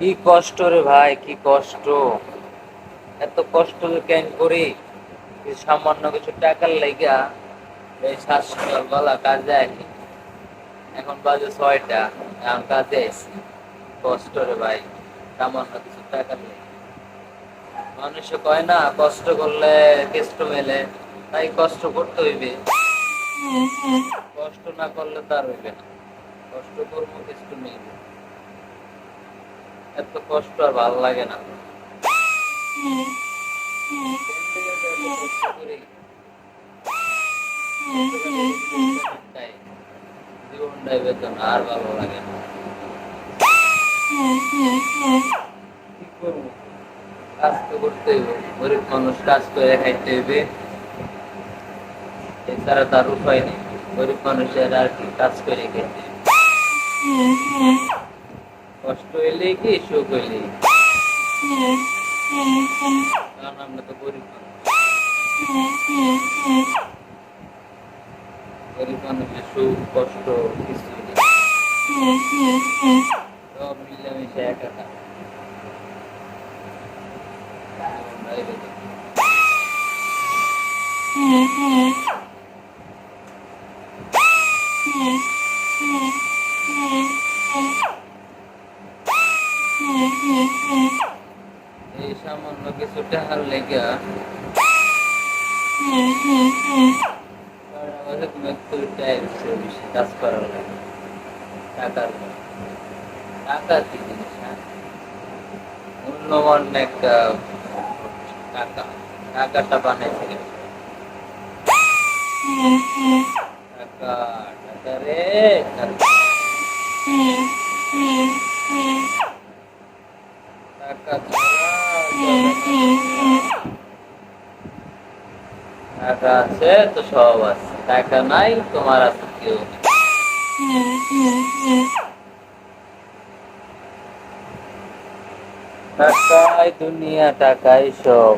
কি কষ্ট রে ভাই কি কষ্ট। এত কষ্ট কেন করি? সামান্য কিছু টাকার লাইগা এই শ্বাসকল গলা কাজে আইনি এখন বাজে ছয়টা এখন কাজে কষ্ট রে ভাই সামান্য কিছু টাকার লাইগা মানুষে কয় না কষ্ট করলে কেষ্ট মেলে তাই কষ্ট করতে হইবে। কষ্ট না করলে তার হইবে না। কষ্ট করব কেষ্ট মিলবে এত কষ্ট আর ভালো লাগে না। আর ভালো লাগে না। কাজ তো করতে হইব গরিব মানুষ কাজ করে খাইতে এছাড়া তার উপায় নেই। গরিব মানুষের আর কি কাজ করে হইবে কষ্ট হইলে কি, সুখ হইলে? কারণ আমরা তো গরিব গরিব মানুষের সুখ, কষ্ট, কিছু সব মিলেমিশে একাকার। জীবনটাই এই সামান্য কিছু টাকার লেগা। কাজ করার লাগে টাকার। টাকা কি জিনিস হ্যাঁ? বানাইছে টাকা টাকা রে, টাকা। টাকা আছে তো সব আছে টাকা নাই তোমার আছে কেউ। টাকাই দুনিয়া টাকাই সব